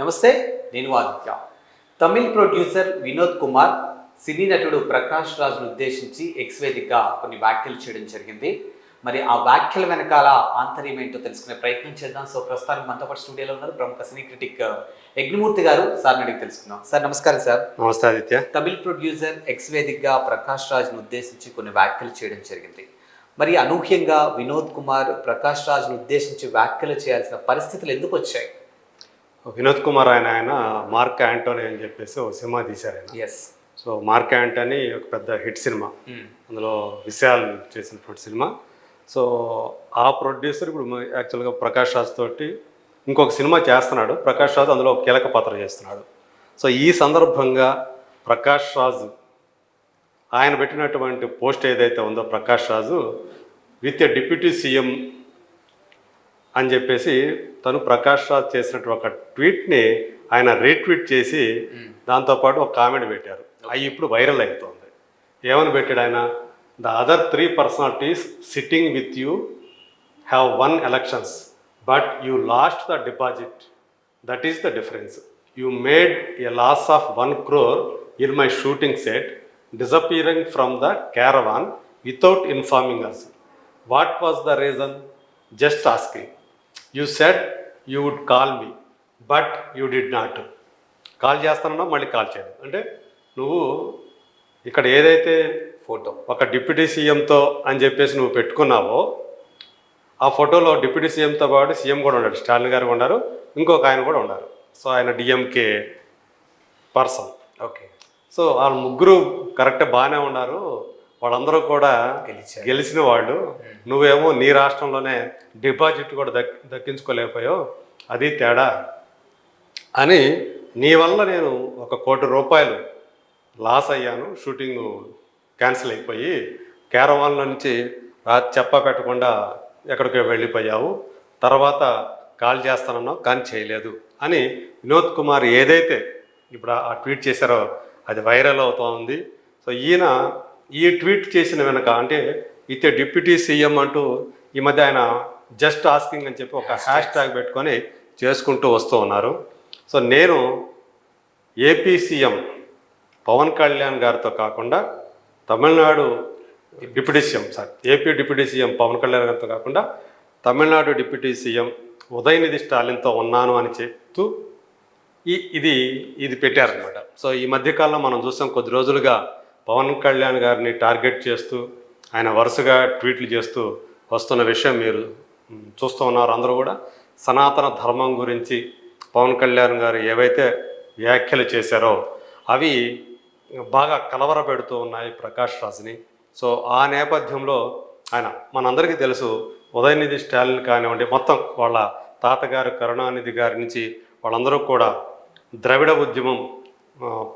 నమస్తే నేను ఆదిత్య. తమిళ్ ప్రొడ్యూసర్ వినోద్ కుమార్ సినీ నటుడు ప్రకాష్ రాజ్ను ఉద్దేశించి ఎక్స్ వేదిక కొన్ని వ్యాఖ్యలు చేయడం జరిగింది. మరి ఆ వ్యాఖ్యల వెనకాల ఆంతర్యం ఏంటో తెలుసుకునే ప్రయత్నం చేద్దాం. సో ప్రస్తుతానికి మనతో పాటు స్టూడియోలో ఉన్నారు ప్రముఖ సినీ క్రిటిక్ యజ్ఞమూర్తి గారు. సార్ అడిగి తెలుసుకుందాం. సార్ నమస్కారం సార్. నమస్తే ఆదిత్య. తమిళ్ ప్రొడ్యూసర్ ఎక్స్ వేదికగా ప్రకాష్ రాజ్ను ఉద్దేశించి కొన్ని వ్యాఖ్యలు చేయడం జరిగింది. మరి అనూహ్యంగా వినోద్ కుమార్ ప్రకాష్ రాజ్ను ఉద్దేశించి వ్యాఖ్యలు చేయాల్సిన పరిస్థితులు ఎందుకు వచ్చాయి? వినోద్ కుమార్ ఆయన ఆయన మార్క్ యాంటోనీ అని చెప్పేసి ఒక సినిమా తీశారు ఆయన. ఎస్ సో మార్క్ యాంటోనీ ఒక పెద్ద హిట్ సినిమా. అందులో విశాల్ చేసినటువంటి సినిమా. సో ఆ ప్రొడ్యూసర్ ఇప్పుడు యాక్చువల్గా ప్రకాష్ రాజ్ తోటి ఇంకొక సినిమా చేస్తున్నాడు. ప్రకాష్ రాజ్ అందులో ఒక కీలక పాత్ర చేస్తున్నాడు. సో ఈ సందర్భంగా ప్రకాష్ రాజు ఆయన పెట్టినటువంటి పోస్ట్ ఏదైతే ఉందో Prakash Raj with deputy CM అని చెప్పేసి తను ప్రకాష్ రాజ్ చేసినటువంటి ఒక ట్వీట్ని ఆయన రీట్వీట్ చేసి దాంతోపాటు ఒక కామెంట్ పెట్టారు. అవి ఇప్పుడు వైరల్ అవుతుంది ఏమని పెట్టాడు ఆయన? The other three personalities sitting with you have won elections but you lost the deposit. That is the difference. You made a loss of one crore in my shooting set disappearing from the caravan without informing us. What was the reason? Just asking. You said you would call me but you did not call చేస్తానన్నా మళ్ళీ call చేయలేదు అంటే నువ్వు ఇక్కడ ఏదైతే photo ఒక deputy సీఎంతో అని చెప్పేసి నువ్వు పెట్టుకున్నావో ఆ ఫోటోలో డిప్యూటీ సీఎంతో పాటు సీఎం కూడా ఉన్నాడు. స్టాలిన్ గారు ఉన్నారు ఇంకొక ఆయన కూడా ఉన్నారు. సో ఆయన డిఎంకే పర్సన్ ఓకే సో వాళ్ళ ముగ్గురు కరెక్ట్ బాగానే ఉన్నారు. వాళ్ళందరూ కూడా. గెలిచిన వాళ్ళు. నువ్వేమో నీ రాష్ట్రంలోనే డిపాజిట్ కూడా దక్ దక్కించుకోలేకపోయావు. అది తేడా. అని నీ వల్ల నేను ఒక కోటి రూపాయలు లాస్ అయ్యాను. షూటింగ్ క్యాన్సిల్ అయిపోయి క్యారవాన్ల నుంచి రా చెప్ప పెట్టకుండా ఎక్కడికో వెళ్ళిపోయావు. తర్వాత కాల్ చేస్తానన్నావు కానీ చేయలేదు. అని వినోద్ కుమార్ ఏదైతే ఇప్పుడు ఆ ట్వీట్ చేశారో అది వైరల్ అవుతూ ఉంది. సో ఈయన ఈ ట్వీట్ చేసిన వెనక అంటే విత్ డిప్యూటీ సీఎం అంటూ ఈ మధ్య ఆయన జస్ట్ ఆస్కింగ్ అని చెప్పి ఒక హ్యాష్ ట్యాగ్ పెట్టుకొని చేసుకుంటూ వస్తూ ఉన్నారు. సో నేను ఏపీ సీఎం పవన్ కళ్యాణ్ గారితో కాకుండా Tamil Nadu deputy CM sir AP deputy CM Pawan Kalyan గారితో కాకుండా తమిళనాడు డిప్యూటీ సీఎం ఉదయనిధి స్టాలిన్తో ఉన్నాను అని చెప్తూ ఈ ఇది ఇది పెట్టారనమాట సో ఈ మధ్యకాలంలో మనం చూసాం కొద్ది రోజులుగా పవన్ కళ్యాణ్ గారిని టార్గెట్ చేస్తూ ఆయన వరుసగా ట్వీట్లు చేస్తూ వస్తున్న విషయం మీరు చూస్తూ ఉన్నారు అందరూ కూడా. సనాతన ధర్మం గురించి పవన్ కళ్యాణ్ గారు ఏవైతే వ్యాఖ్యలు చేశారో అవి బాగా కలవరపెడుతూ ఉన్నాయి ప్రకాష్ రాజ్ని. సో ఆ నేపథ్యంలో ఆయన మనందరికీ తెలుసు ఉదయనిధి స్టాలిన్ కానివ్వండి మొత్తం వాళ్ళ తాతగారు కరుణానిధి గారి నుంచి వాళ్ళందరూ కూడా ద్రవిడ ఉద్యమం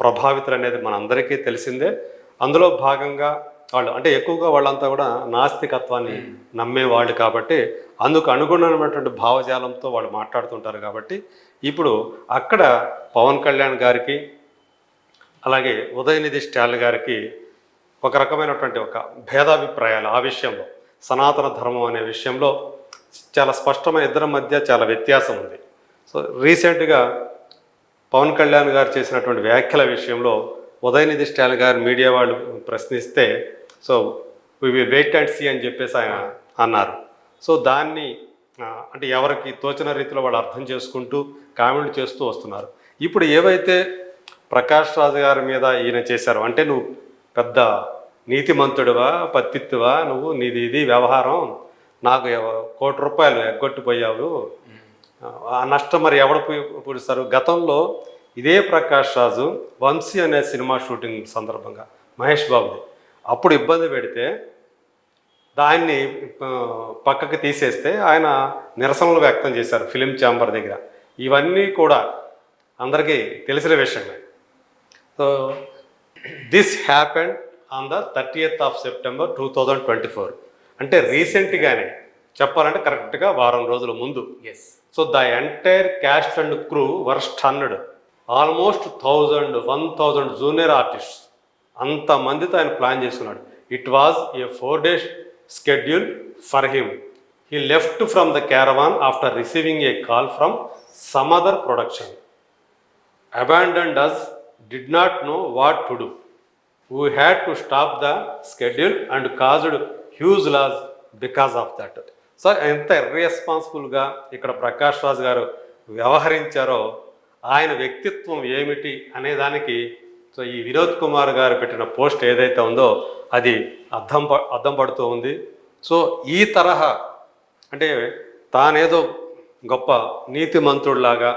ప్రభావితులు అనేది మనందరికీ తెలిసిందే. అందులో భాగంగా వాళ్ళు అంటే ఎక్కువగా వాళ్ళంతా కూడా నాస్తికత్వాన్ని నమ్మేవాళ్ళు కాబట్టి అందుకు అనుగుణమైనటువంటి భావజాలంతో వాళ్ళు మాట్లాడుతుంటారు కాబట్టి ఇప్పుడు అక్కడ పవన్ కళ్యాణ్ గారికి అలాగే ఉదయనిధి స్టాలిన్ గారికి ఒక రకమైనటువంటి ఒక భేదాభిప్రాయాలు ఆ విషయంలో సనాతన ధర్మం అనే విషయంలో చాలా స్పష్టమైన ఇద్దరి మధ్య చాలా వ్యత్యాసం ఉంది. సో రీసెంట్గా పవన్ కళ్యాణ్ గారు చేసినటువంటి వ్యాఖ్యల విషయంలో ఉదయనిధి స్టాలిన్ గారు మీడియా వాళ్ళు ప్రశ్నిస్తే so we wait and see అని చెప్పేసి ఆయన అన్నారు. సో దాన్ని అంటే ఎవరికి తోచిన రీతిలో వాళ్ళు అర్థం చేసుకుంటూ కామెంట్ చేస్తూ వస్తున్నారు. ఇప్పుడు ఏవైతే ప్రకాష్ రాజు గారి మీద ఈయన చేశారు అంటే నువ్వు పెద్ద నీతిమంతుడివా పత్తిత్తువా నువ్వు నీది ఇది వ్యవహారం నాకు కోటి రూపాయలు ఎగ్గొట్టిపోయావు ఆ నష్టం మరి ఎవడు పూడిస్తారు గతంలో ఇదే ప్రకాష్ రాజు వంశీ అనే సినిమా షూటింగ్ సందర్భంగా మహేష్ బాబుది. అప్పుడు ఇబ్బంది పెడితే దాన్ని పక్కకి తీసేస్తే ఆయన నిరసనలు వ్యక్తం చేశారు ఫిలిం ఛాంబర్ దగ్గర. ఇవన్నీ కూడా అందరికీ తెలిసిన విషయమే. So this happened on the thirtieth of September two thousand twenty four. అంటే రీసెంట్గానే చెప్పాలంటే కరెక్ట్గా వారం రోజుల ముందు. Yes so the entire cast and crew were stunned almost thousand one thousand junior artist అంత మందితో ఆయన ప్లాన్ చేస్తున్నాడు. It was a four days schedule for him he left from the caravan after receiving a call from some other production abandon does did not know what to do we had to stop the schedule and caused huge loss because of that so ఎంత ఇర్రెస్పాన్సిబుల్గా ఇక్కడ ప్రకాష్ రాజు గారు వ్యవహరించారో ఆయన వ్యక్తిత్వం ఏమిటి అనే దానికి so ఈ వినోద్ కుమార్ గారు పెట్టిన పోస్ట్ ఏదైతే ఉందో అది అర్థం ప- అర్థం పడుతూ ఉంది. సో ఈ తరహా అంటే తానేదో గొప్ప నీతిమంతుడిలాగా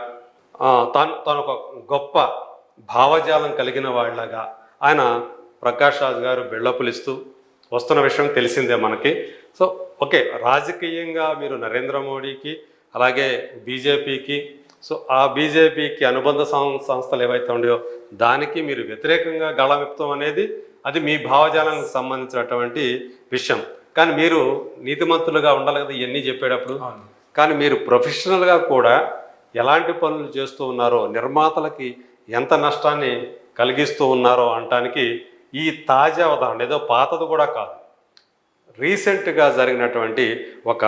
ఆ, తాను తాను ఒక గొప్ప భావజాలం కలిగిన వాళ్ళలాగా ఆయన ప్రకాష్ రాజ్ గారు బిళ్ళపులిస్తూ వస్తున్న విషయం తెలిసిందే మనకి. సో ఓకే రాజకీయంగా మీరు నరేంద్ర మోడీకి అలాగే బీజేపీకి సో ఆ బీజేపీకి అనుబంధ సంస్థలు ఏవైతే ఉన్నాయో దానికి మీరు వ్యతిరేకంగా గళమెత్తడం అనేది అది మీ భావజాలానికి సంబంధించినటువంటి విషయం. కానీ మీరు నీతిమంతులుగా ఉండాలి కదా ఇవన్నీ చెప్పేటప్పుడు. కానీ మీరు ప్రొఫెషనల్గా కూడా ఎలాంటి పనులు చేస్తూ ఉన్నారో నిర్మాతలకి ఎంత నష్టాన్ని కలిగిస్తూ ఉన్నారో అనటానికి ఈ తాజా ఉదాహరణ ఏదో పాతది కూడా కాదు. రీసెంట్గా జరిగినటువంటి ఒక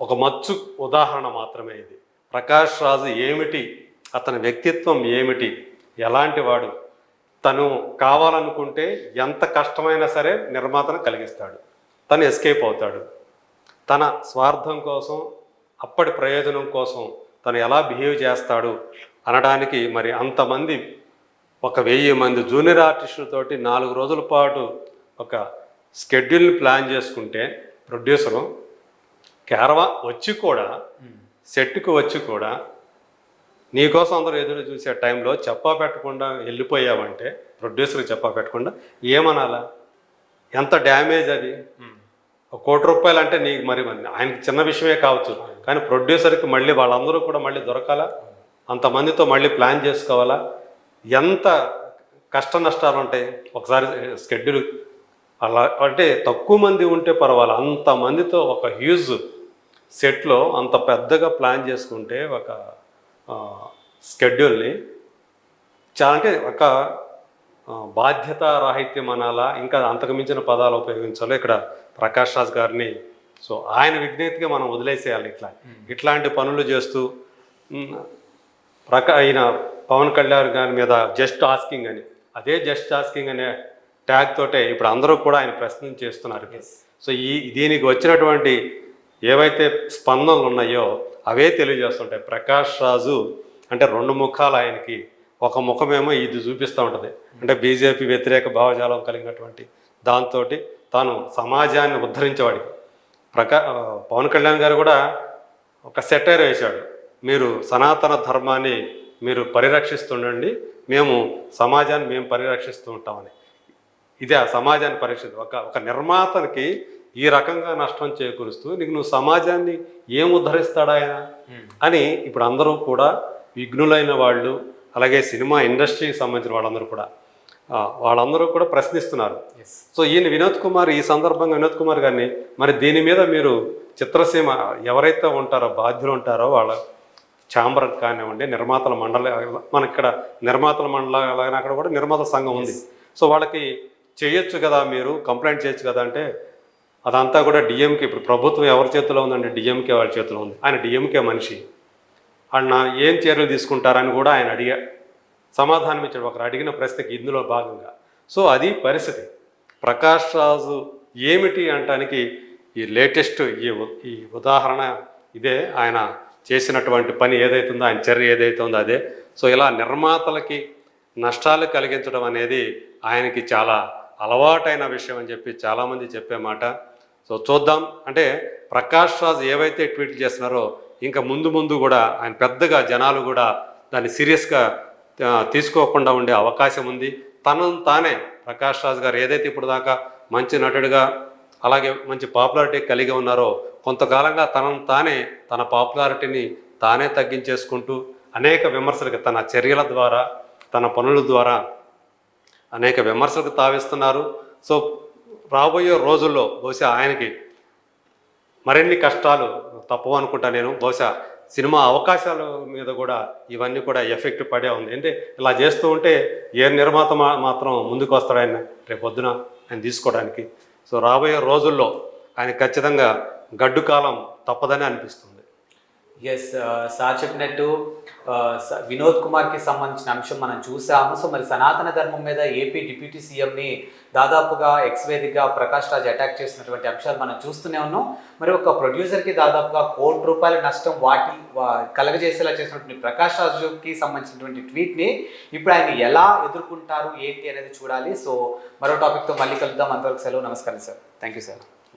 ఒక మచ్చు ఉదాహరణ మాత్రమే ఇది. ప్రకాష్ రాజు ఏమిటి? అతని వ్యక్తిత్వం ఏమిటి? ఎలాంటి వాడు? తను కావాలనుకుంటే ఎంత కష్టమైనా సరే నిర్మాతను కలిగిస్తాడు. తను ఎస్కేప్ అవుతాడు. తన స్వార్థం కోసం అప్పటి ప్రయోజనం కోసం తను ఎలా బిహేవ్ చేస్తాడు అనడానికి మరి అంతమంది ఒక వెయ్యి మంది జూనియర్ ఆర్టిస్టులతోటి నాలుగు రోజుల పాటు ఒక స్కెడ్యూల్ని ప్లాన్ చేసుకుంటే ప్రొడ్యూసరు కేరవా వచ్చి కూడా hmm. సెట్కి వచ్చి కూడా నీకోసం అందరూ ఎదురు చూసే టైంలో చెప్పా పెట్టకుండా వెళ్ళిపోయావంటే ప్రొడ్యూసర్కి చెప్పా పెట్టకుండా ఏమనాలా? ఎంత డ్యామేజ్ అది? ఒక కోటి రూపాయలు అంటే నీకు మరి ఆయనకి చిన్న విషయమే కావచ్చు. కానీ ప్రొడ్యూసర్కి మళ్ళీ వాళ్ళందరూ కూడా మళ్ళీ దొరకాలా? అంతమందితో మళ్ళీ ప్లాన్ చేసుకోవాలా? ఎంత కష్ట నష్టాలు ఉంటాయి? ఒకసారి స్కెడ్యూల్ అలా అంటే తక్కువ మంది ఉంటే పర్వాలేదు అంతమందితో ఒక హ్యూజ్ సెట్లో అంత పెద్దగా ప్లాన్ చేసుకుంటే ఒక స్కెడ్యూల్ని చాలా అంటే ఒక బాధ్యత రాహిత్యం అనాలా ఇంకా అంతకు మించిన పదాలు ఉపయోగించాలో ఇక్కడ ప్రకాష్ రాజ్ గారిని. సో ఆయన విజ్ఞతగా మనం వదిలేసేయాలి ఇట్లా. ఇట్లాంటి పనులు చేస్తూ ప్రకా ఆయన పవన్ కళ్యాణ్ గారి మీద జస్ట్ ఆస్కింగ్ అని. అదే జస్ట్ ఆస్కింగ్ అనే ట్యాగ్ తోటే ఇప్పుడు అందరూ కూడా ఆయన ప్రశ్న చేస్తున్నారు. సో ఈ దీనికి వచ్చినటువంటి ఏవైతే స్పందనలు ఉన్నాయో అవే తెలియజేస్తుంటాయి. ప్రకాష్ రాజు అంటే రెండు ముఖాలు ఆయనకి ఒక ముఖమేమో ఇది చూపిస్తూ ఉంటుంది. అంటే బీజేపీ వ్యతిరేక భావజాలం కలిగినటువంటి దాంతో తాను సమాజాన్ని ఉద్ధరించేవాడికి ప్రకా పవన్ కళ్యాణ్ గారు కూడా ఒక సెటైర్ వేశాడు. మీరు సనాతన ధర్మాన్ని మీరు పరిరక్షిస్తుండండి మేము సమాజాన్ని మేము పరిరక్షిస్తూ ఉంటామని. ఇది ఆ సమాజాన్ని పరిరక్షిస్తుంది ఒక ఒక నిర్మాతకి ఈ రకంగా నష్టం చేకూరుస్తూ నీకు నువ్వు సమాజాన్ని ఏం ఉద్ధరిస్తాడా ఆయన? అని ఇప్పుడు అందరూ కూడా విఘ్నులైన వాళ్ళు అలాగే సినిమా ఇండస్ట్రీకి సంబంధించిన వాళ్ళందరూ కూడా వాళ్ళందరూ కూడా ప్రశ్నిస్తున్నారు. సో ఈయన వినోద్ కుమార్ ఈ సందర్భంగా వినోద్ కుమార్ గారిని మరి దీని మీద మీరు చిత్రసీమ ఎవరైతే ఉంటారో బాధ్యులు ఉంటారో వాళ్ళ ఛాంబర్ కానివ్వండి నిర్మాతల మండలి మన ఇక్కడ నిర్మాతల మండలి అక్కడ కూడా నిర్మాత సంఘం ఉంది. సో వాళ్ళకి చేయొచ్చు కదా మీరు కంప్లైంట్ చేయొచ్చు కదా అంటే అదంతా కూడా డిఎంకే ఇప్పుడు ప్రభుత్వం ఎవరి చేతిలో ఉందండి? డిఎంకే వాళ్ళ చేతిలో ఉంది. ఆయన డిఎంకే మనిషి. ఆయన ఏం చర్యలు తీసుకుంటారని కూడా ఆయన అడిగా. సమాధానం ఇచ్చాడు. ఒకరు అడిగిన ప్రశ్నకి ఇందులో భాగంగా. సో అది పరిస్థితి. ప్రకాష్ రాజు ఏమిటి అంటానికి ఈ లేటెస్ట్ ఈ ఈ ఉదాహరణ ఇదే. ఆయన చేసినటువంటి పని ఏదైతుందో ఆయన చర్య ఏదైతుందో అదే. సో ఇలా నిర్మాతలకి నష్టాలు కలిగించడం అనేది ఆయనకి చాలా అలవాటైన విషయం అని చెప్పి చాలామంది చెప్పే మాట. సో చూద్దాం. అంటే ప్రకాష్ రాజ్ ఏవైతే ట్వీట్ చేస్తున్నారో ఇంకా ముందు ముందు కూడా ఆయన పెద్దగా జనాలు కూడా దాన్ని సీరియస్గా తీసుకోకుండా ఉండే అవకాశం ఉంది. తనను తానే ప్రకాష్ రాజ్ గారు ఏదైతే ఇప్పుడు దాకా మంచి నటుడిగా అలాగే మంచి పాపులారిటీ కలిగి ఉన్నారో కొంతకాలంగా తనను తానే తన పాపులారిటీని తానే తగ్గించేసుకుంటూ అనేక విమర్శలకు తన చర్యల ద్వారా తన పనుల ద్వారా అనేక విమర్శలకు తావిస్తున్నారు. సో రాబోయే రోజుల్లో బహుశా ఆయనకి మరిన్ని కష్టాలు తప్పవు అనుకుంటా నేను. బహుశా సినిమా అవకాశాల మీద కూడా ఇవన్నీ కూడా ఎఫెక్ట్ పడే ఉంది. అంటే ఇలా చేస్తూ ఉంటే ఏ నిర్మాత మాత్రం ముందుకు వస్తాడు ఆయన రేపు పొద్దున ఆయన తీసుకోవడానికి. సో రాబోయే రోజుల్లో ఆయన ఖచ్చితంగా గడ్డు కాలం తప్పదని అనిపిస్తుంది. ఎస్ uh, సార్ చెప్పినట్టు uh, స- వినోద్ కుమార్కి సంబంధించిన అంశం మనం చూసాము. సో మరి సనాతన ధర్మం మీద ఏపీ డిప్యూటీ సీఎంని దాదాపుగా ఎక్స్వేదిగా ప్రకాష్ రాజ్ అటాక్ చేసినటువంటి అంశాలు మనం చూస్తూనే ఉన్నాం. మరి ఒక ప్రొడ్యూసర్కి దాదాపుగా కోటి రూపాయల నష్టం వాటి కలగజేసేలా చేసినటువంటి ప్రకాష్ రాజుకి సంబంధించినటువంటి ట్వీట్ని ఇప్పుడు ఆయన ఎలా ఎదుర్కొంటారు ఏంటి అనేది చూడాలి. సో మరో టాపిక్తో మళ్ళీ కలుద్దాం. అంతవరకు సెలవు నమస్కారం సార్. Thank you sir